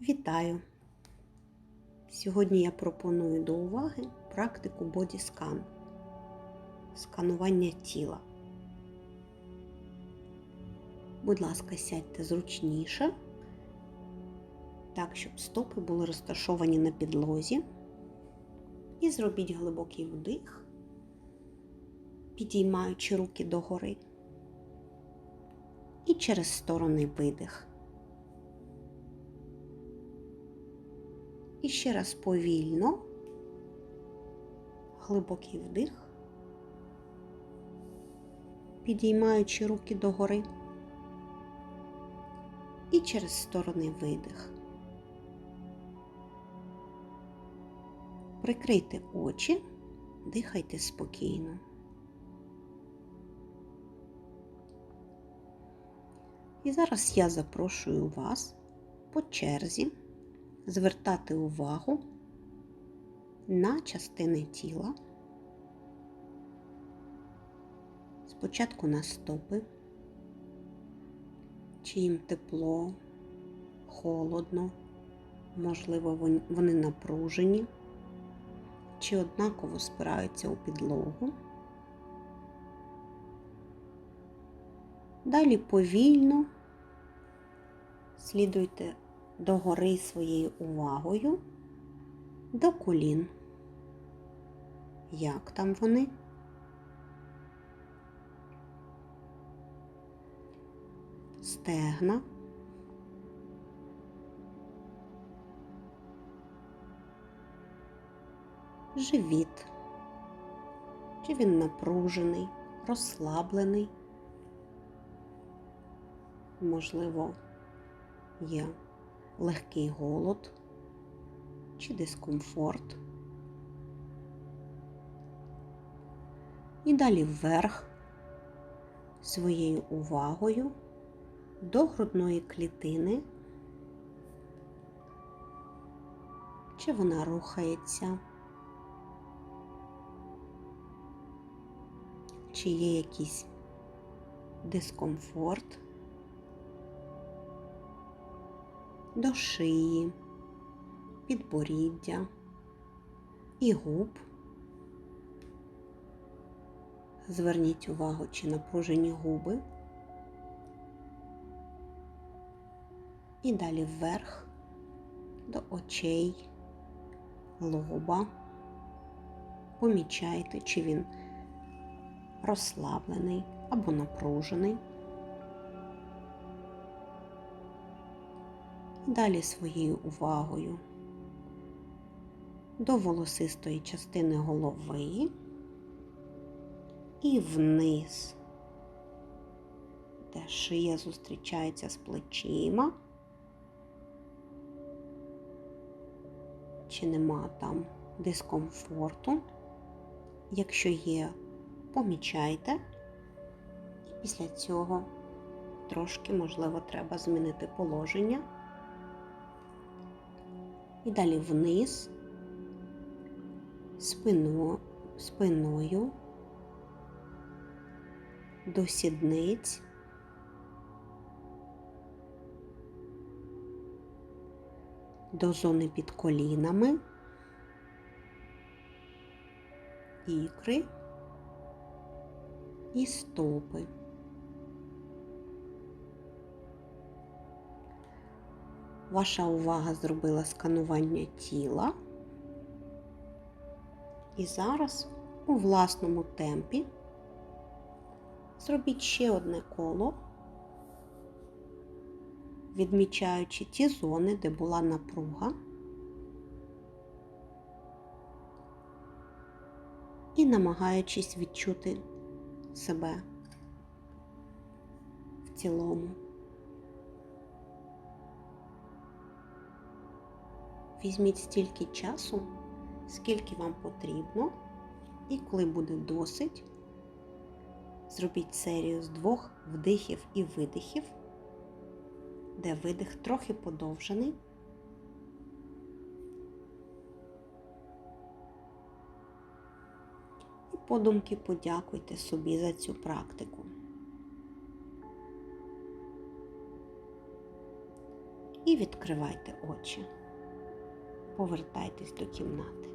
Вітаю! Сьогодні я пропоную до уваги практику бодіскан сканування тіла. Будь ласка, сядьте зручніше, так, щоб стопи були розташовані на підлозі. І зробіть глибокий вдих, підіймаючи руки догори. І через сторони видих. І ще раз повільно, глибокий вдих, підіймаючи руки догори. І через сторони видих. Прикрийте очі, дихайте спокійно. І зараз я запрошую вас по черзі звертати увагу на частини тіла. Спочатку на стопи, чи їм тепло, холодно, можливо, вони напружені, чи однаково спираються у підлогу. Далі повільно слідуйте догори своєю увагою до колін. Як там вони? Стегна. Живіт. Чи він напружений, розслаблений? Можливо, є легкий голод чи дискомфорт. І далі вверх своєю увагою до грудної клітини, чи вона рухається, чи є якийсь дискомфорт. До шиї, підборіддя і губ. Зверніть увагу, чи напружені губи. І далі вверх до очей, лоба. Помічайте, чи він розслаблений або напружений. Далі своєю увагою до волосистої частини голови і вниз, де шия зустрічається з плечима, чи нема там дискомфорту. Якщо є, помічайте, і після цього трошки, можливо, треба змінити положення. І далі вниз, спино, спиною. До сідниць, до зони під колінами, ікри. І стопи. Ваша увага зробила сканування тіла. І зараз у власному темпі зробіть ще одне коло, відмічаючи ті зони, де була напруга, і намагаючись відчути себе в цілому. Візьміть стільки часу, скільки вам потрібно, і коли буде досить, зробіть серію з двох вдихів і видихів, де видих трохи подовжений. І подумки подякуйте собі за цю практику. і відкривайте очі повертайтесь до кімнати.